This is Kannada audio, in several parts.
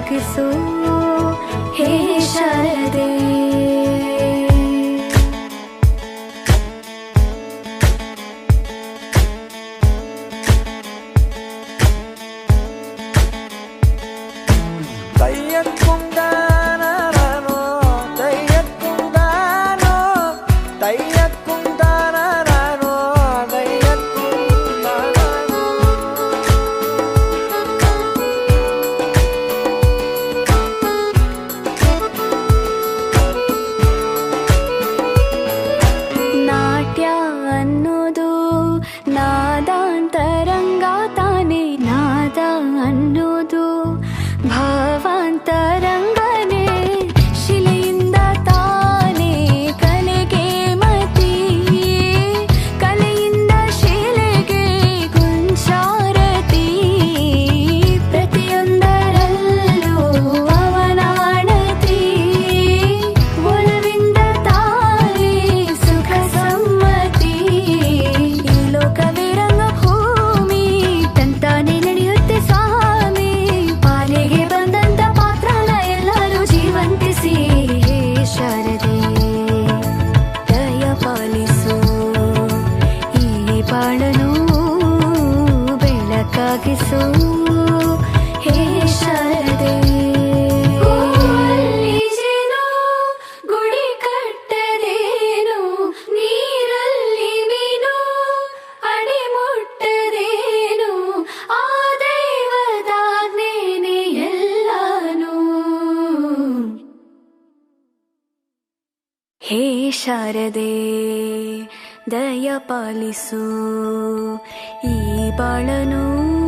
ಬೆಳಕಾಗಿಸು ಹೇ ಹೇ ಶಾರದೆ. ದಯ ಪಾಲಿಸು ಈ ಬಾಳನು.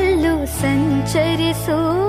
ಸಂಚರಿಸು.